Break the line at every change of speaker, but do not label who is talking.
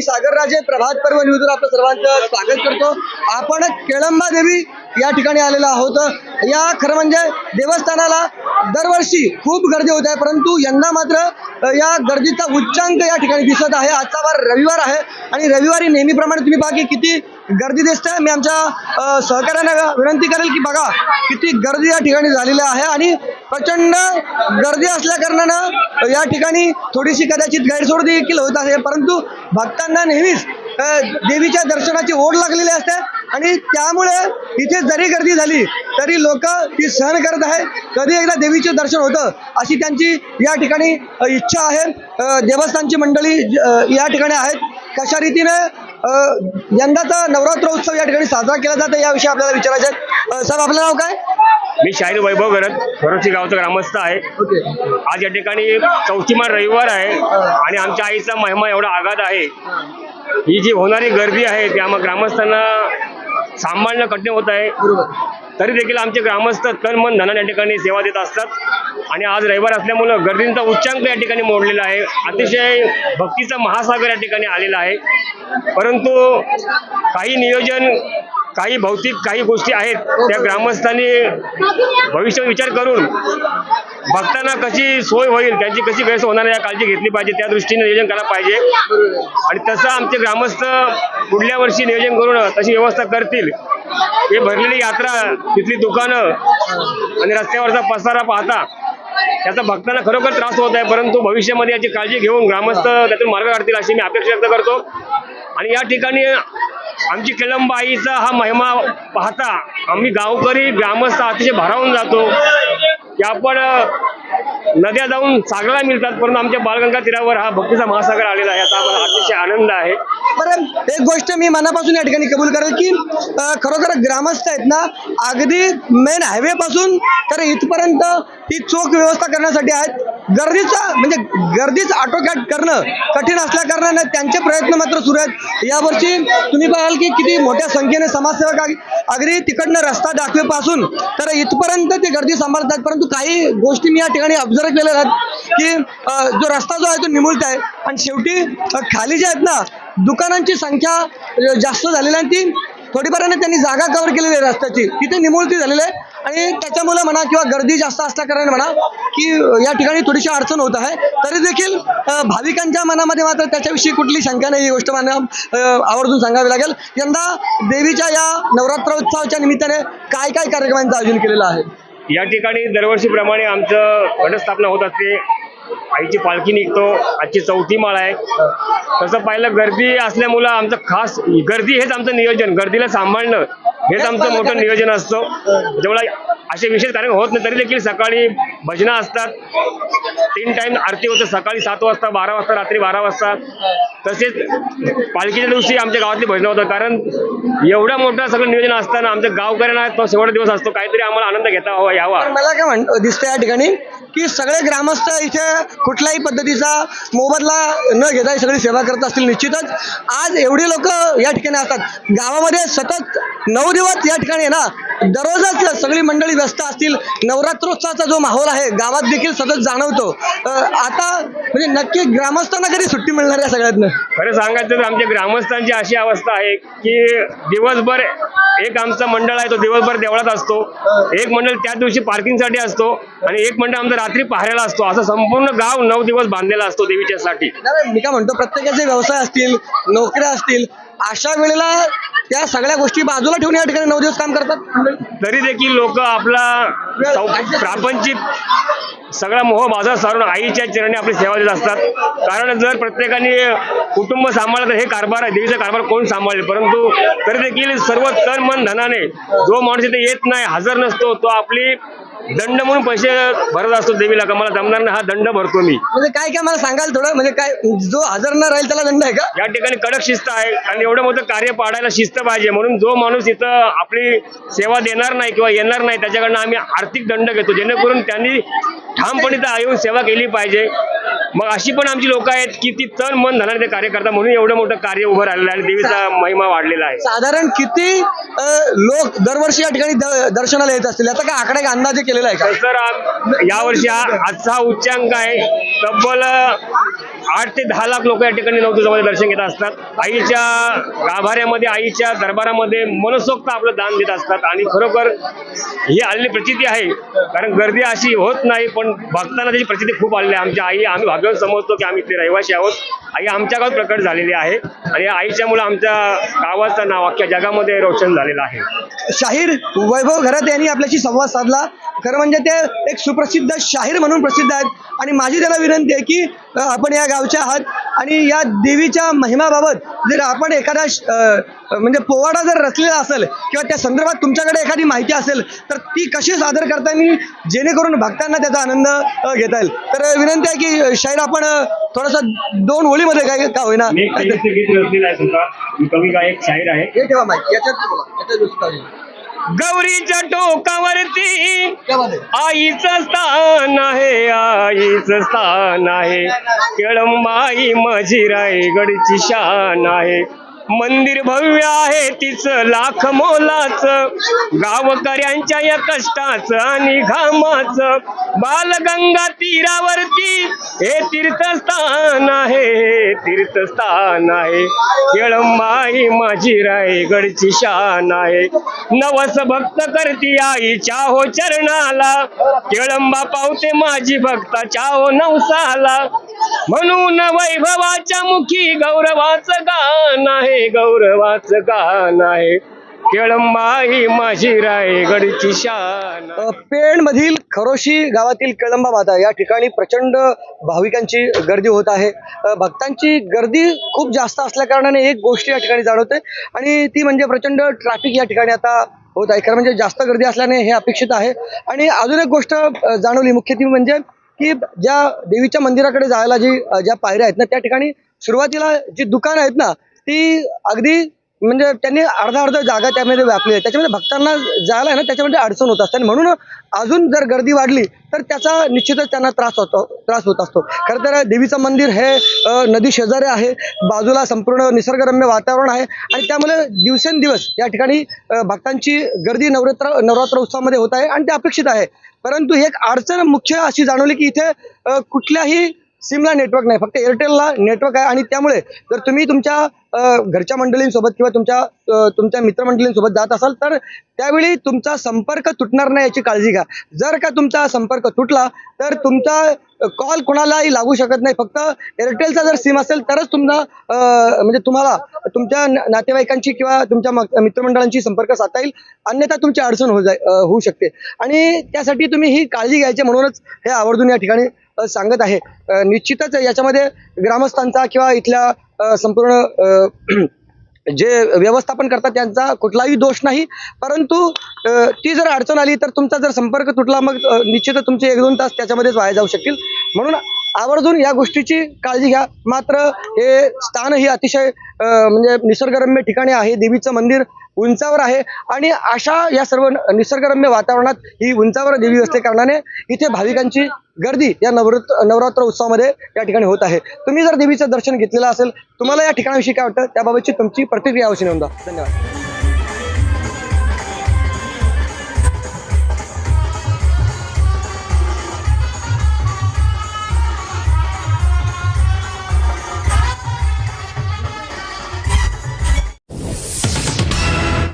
सागरराजे प्रभात पर्व न्यूजवर आपलं सर्वांचं स्वागत करतो. आपण केळंबा देवी या ठिकाणी आलेलो आहोत. या खरं म्हणजे देवस्थानाला दरवर्षी खूप गर्दी होत आहे परंतु यंदा मात्र या गर्दीचा उच्चांक या ठिकाणी दिसत आहे. आजचा वार रविवार आहे आणि रविवारी नेहमीप्रमाणे तुम्ही बाकी किती गर्दी दिसते. मी आमच्या सहकाऱ्यांना विनंती करेल की बघा किती गर्दी या ठिकाणी झालेली आहे आणि प्रचंड गर्दी असल्या कारणानं या ठिकाणी थोडीशी कदाचित गैरसोड देखील होत आहे. परंतु भक्तांना नेहमीच देवीच्या दर्शनाची ओढ लागलेली असते. आणि त्यामुळे इथे जरी गर्दी झाली तरी लोक ती सहन करत आहे कधी एकदा देवीचे दर्शन होतं अशी त्यांची या ठिकाणी इच्छा आहे. देवस्थानची मंडळी या ठिकाणी आहेत. कशा रीतीने यंदाचा नवरात्र उत्सव या ठिकाणी साजरा केला जातो याविषयी आपल्याला विचारायचं आहे. साहेब आपलं नाव काय?
मी शाहीर वैभव गरज खरोची गावचा ग्रामस्थ आहे.
ओके.
आज या ठिकाणी चौथीमार रविवार आहे आणि आमच्या आईचा महिमा एवढा आघात आहे. ही जी होणारी गर्दी आहे त्या मग ग्रामस्थांना सांभाळणं कठीण होत आहे. तरी देखील आमचे ग्रामस्थ तन मन धनाने या ठिकाणी सेवा देत असतात. आणि आज रविवार असल्यामुळं गर्दींचा उच्चांक या ठिकाणी मोडलेला आहे. अतिशय भक्तीचा महासागर या ठिकाणी आलेला आहे. परंतु काही नियोजन काही भौतिक काही गोष्टी आहेत त्या ग्रामस्थांनी भविष्य विचार करून भक्तांना कशी सोय होईल त्यांची कशी गैरसोय होणार या काळजी घेतली पाहिजे त्या दृष्टीने नियोजन करायला पाहिजे. आणि तसं आमचे ग्रामस्थ पुढल्या वर्षी नियोजन करून तशी व्यवस्था करतील. हे भरलेली यात्रा तिथली दुकानं आणि रस्त्यावरचा पसारा पाहता त्याचा भक्तांना खरोखर त्रास होत आहे परंतु भविष्यामध्ये याची काळजी घेऊन ग्रामस्थ त्यातून मार्ग काढतील अशी मी अपेक्षा व्यक्त करतो. आणि या ठिकाणी आमची केळंबा हा महिमा पाहता आम्ही गावकरी ग्रामस्थ अतिशय भारावून जातो. की आपण नद्या जाऊन सागराला मिळतात परंतु आमच्या बालगंगा तीरावर हा भक्तीचा महासागर आलेला आहे. याचा आम्हाला अतिशय आनंद आहे.
बरं एक गोष्ट मी मनापासून या ठिकाणी कबूल करेल की खरोखर ग्रामस्थ आहेत ना अगदी मेन हायवे पासून तर इथपर्यंत ती चोख व्यवस्था करण्यासाठी आहेत. गर्दीचा म्हणजे गर्दीच आटोक्यात करणं कठीण असल्या कारणानं त्यांचे प्रयत्न मात्र सुरू आहेत. यावर्षी तुम्ही पाहाल की किती मोठ्या संख्येने समाजसेवक अगदी तिकडनं रस्ता दाखवेपासून तर इथपर्यंत ते गर्दी सांभाळतात. परंतु काही गोष्टी मी या ठिकाणी ऑब्झर्व केलेल्या आहेत की जो रस्ता जो आहे तो निमुळत आहे. आणि शेवटी खाली जे आहेत ना दुकानांची संख्या जास्त झालेली आहे ती थोडीफाराने त्यांनी जागा कव्हर केलेली आहे रस्त्याची. तिथे निमुळती झालेली आहे. आणि त्याच्यामुळे म्हणा किंवा गर्दी जास्त असल्याकारणाने म्हणा की या ठिकाणी थोडीशी अडचण होत आहे. तरी देखील भाविकांच्या मनामध्ये मात्र त्याच्याविषयी कुठली शंका नाही. ही गोष्ट मला आवर्जून सांगावी लागेल. यंदा देवीच्या या नवरात्रोत्सवाच्या निमित्ताने काय काय कार्यक्रमांचं आयोजन केलेलं आहे?
या ठिकाणी दरवर्षीप्रमाणे आमचं घटस्थापना होत असते. आईची पालखी निघतो आजची चौथी माळ आहे. तसं पाहिलं गर्दी असल्यामुळं आमचं खास गर्दी हेच आमचं नियोजन. गर्दीला सांभाळणं हेच आमचं मोठं नियोजन असतं. जेवढा असे विशेष कार्यक्रम होत नाही तरी देखील सकाळी भजनं असतात. तीन टाइम आरती होते सकाळी सात वाजता बारा वाजता रात्री बारा वाजता. तसेच पालखीच्या दिवशी आमच्या गावातली भजनं होतं कारण एवढं मोठं सगळं नियोजन असताना आमच्या गावकऱ्यांना तो शेवटचा दिवस असतो. काहीतरी आम्हाला आनंद घेता हवा यावा.
मला काय म्हण दिसतं या ठिकाणी की सगळे ग्रामस्थ इथे कुठल्याही पद्धतीचा मोबदला न घेता सगळी सेवा करत असतील. निश्चितच आज एवढी लोक या ठिकाणी असतात. गावामध्ये सतत नऊ दिवस या ठिकाणी आहे ना दररोजच सगळी मंडळी व्यस्त असतील नवरात्रोत्सवाचा जो माहोल आहे गावात देखील सतत जाणवतो. आता म्हणजे नक्की ग्रामस्थांना कधी सुट्टी मिळणार या सगळ्यातनं?
खरं सांगायचं तर आमच्या ग्रामस्थांची अशी अवस्था आहे की दिवसभर एक आमचा मंडळ आहे तो दिवसभर देवळात असतो. एक मंडळ त्या दिवशी पार्किंगसाठी असतो आणि एक मंडळ आमचा रात्री पहाऱ्याला असतो. असं संपूर्ण गाव नऊ दिवस बांधलेला असतो देवीच्यासाठी.
मी काय म्हणतो प्रत्येकाचे व्यवसाय असतील नोकऱ्या असतील अशा वेळेला त्या सगळ्या गोष्टी बाजूला ठेवून या ठिकाणी नऊ दिवस काम करतात.
तरी देखील लोक आपला सौ- प्रापंचिक सगळा मोह बाजार सारून आईच्या चरणी आपली सेवा देत असतात. कारण जर प्रत्येकाने कुटुंब सांभाळलं तर हे कारभार आहे देवीचा कारभार कोण सांभाळेल? परंतु तरी देखील सर्व तन मन धनाने जो माणूस इथे येत नाही हजर नसतो तो आपली दंड म्हणून पैसे भरत असतो देवीला का? मला जमणार नाही. हा दंड भरतो मी.
म्हणजे काय काय मला सांगाल थोडं? म्हणजे काय जो हजर न राहील त्याला दंड आहे का?
या ठिकाणी कडक शिस्त आहे. आणि एवढं मोठं कार्य पाडायला शिस्त पाहिजे. म्हणून जो माणूस इथं आपली सेवा देणार नाही किंवा येणार नाही त्याच्याकडनं आम्ही आर्थिक दंड घेतो. जेणेकरून त्यांनी ठामपणे इथं येऊन सेवा केली पाहिजे. मग अशी पण आमची लोक आहेत की ती तन मन धनाने ते कार्य करतात म्हणून एवढं मोठं कार्य उभं राहिलेलं आहे आणि देवीचा महिमा वाढलेला आहे.
साधारण किती लोक दरवर्षी या ठिकाणी दर्शनाला येत असतील? याचा काय आकडा अंदाजे केलेला आहे
आम- यावर्षी हा आजचा उच्चांक आहे तब्बल आठ ते दहा लाख लोक या ठिकाणी नवदुर्गामध्ये दर्शन घेत असतात. आईच्या गाभाऱ्यामध्ये आईच्या दरबारामध्ये मनसोक्त आपलं दान देत असतात. आणि खरोखर ही आलेली प्रचिती आहे. कारण गर्दी अशी होत नाही पण भक्तांना त्याची प्रचिती खूप आलेली आहे. आमच्या आई आम्ही भाग्यवान समजतो की आम्ही इथले रहिवासी आहोत. आई आमच्या गावात प्रकट झालेली आहे. आणि आईच्यामुळे आमच्या गावाचं नाव अख्ख्या जगामध्ये रोशन झालेलं आहे.
शाहीर वैभव घरात यांनी आपल्याशी संवाद साधला. खरं म्हणजे ते एक सुप्रसिद्ध शाहीर म्हणून प्रसिद्ध आहेत. आणि माझी त्याला विनंती आहे की आपण या गावच्या आहात आणि या देवीच्या महिमाबाबत जर आपण एखादा म्हणजे पोवाडा जर रचलेला असेल किंवा त्या संदर्भात तुमच्याकडे एखादी माहिती असेल तर ती कशी सादर करता येईल जेणेकरून भक्तांना त्याचा आनंद घेता येईल. तर विनंती आहे की शाहीर आपण थोडंसं दोन ओळीमध्ये काय का होईना?
गीत रचलेलं आहे सुद्धा मी कवी गायक शाहीर आहे.
हे ठेवा माहिती याच्यात
गौरीच्या टोकावरती? आईचं स्थान आहे आईचं स्थान आहे. केळंबाई माझी रायगडची शान आहे. मंदिर भव्य आहे तिचं लाख मोलाचं. गावकऱ्यांच्या या कष्टाचं आणि घामाचं. बालगंगा तीरावरती हे तीर्थस्थान आहे. हे तीर्थस्थान आहे. केळंबाई माझी रायगडची शान आहे. नवस भक्त करती आईच्या हो चरणाला. केळंबा पावते माझी भक्ताच्या हो नवसाला. म्हणून वैभवाच्या मुखी गौरवाचं गाण आहे गौरवाचं गाण आहे. केळंबाई माझी रायगडची शान.
पेण मधील खरोशी गावातील केळंबा माता या ठिकाणी प्रचंड भाविकांची गर्दी होत आहे. भक्तांची गर्दी खूप जास्त असल्या कारणाने एक गोष्ट या ठिकाणी जाणवते आणि ती म्हणजे प्रचंड ट्रॅफिक या ठिकाणी आता होत आहे. कारण म्हणजे जास्त गर्दी असल्याने हे अपेक्षित आहे. आणि अजून एक गोष्ट जाणवली मुख्य ती म्हणजे की ज्या देवीच्या मंदिराकडे जायला जी ज्या पायऱ्या आहेत ना त्या ठिकाणी सुरुवातीला जी दुकानं आहेत ना ती अगदी म्हणजे त्यांनी अर्धा अर्धा जागा त्यामध्ये व्यापली आहे. त्याच्यामध्ये भक्तांना जायला आहे ना त्याच्यामध्ये अडचण होत असते. आणि म्हणून अजून जर गर्दी वाढली तर त्याचा निश्चितच त्यांना त्रास होतो त्रास होत असतो. खरं तर देवीचं मंदिर हे नदी शेजारी आहे. बाजूला संपूर्ण निसर्गरम्य वातावरण आहे. आणि त्यामुळे दिवसेंदिवस या ठिकाणी भक्तांची गर्दी नवरात्र नवरात्र उत्सवामध्ये होत आहे आणि ते अपेक्षित आहे. परंतु एक अडचण मुख्य अशी जाणवली की इथे कुठल्याही सिमला नेटवर्क नाही फक्त एअरटेलला नेटवर्क आहे आणि त्यामुळे जर तुम्ही तुमच्या घरच्या मंडळींसोबत किंवा तुमच्या तुमच्या मित्रमंडळींसोबत जात असाल तर त्यावेळी तुमचा संपर्क तुटणार नाही याची काळजी घ्या. जर का तुमचा संपर्क तुटला तर तुमचा कॉल कोणालाही लागू शकत नाही. फक्त एअरटेलचा जर सिम असेल तरच तुमचा म्हणजे तुम्हाला तुमच्या नातेवाईकांची किंवा तुमच्या मित्रमंडळांशी मित्रमंडळांची संपर्क साधता येईल. अन्यथा तुमची अडचण हो जाय होऊ शकते. आणि त्यासाठी तुम्ही ही काळजी घ्यायची म्हणूनच हे आवर्जून या ठिकाणी सांगत आहे. निश्चितच याच्यामध्ये ग्रामस्थांचा किंवा इथल्या संपूर्ण जे व्यवस्थापन करतात त्यांचा कुठलाही दोष नाही. परंतु ती जर अडचण आली तर तुमचा जर संपर्क तुटला मग निश्चितच तुमचे एक दोन तास त्याच्यामध्येच वाया जाऊ शकतील. म्हणून आवर्जून या गोष्टीची काळजी घ्या. मात्र हे स्थान ही अतिशय म्हणजे निसर्गरम्य ठिकाणी आहे. देवीचं मंदिर उंचावर आहे. आणि अशा या सर्व निसर्गरम्य वातावरणात ही उंचावर देवी असते कारणाने इथे भाविकांची गर्दी या नवरात्र नवरात्र उत्सवामध्ये या ठिकाणी होत आहे. तुम्ही जर देवीचं दर्शन घेतलेलं असेल तुम्हाला या ठिकाणाविषयी काय वाटतं? त्याबाबतची तुमची प्रतिक्रिया अवश्य नोंदवा. धन्यवाद.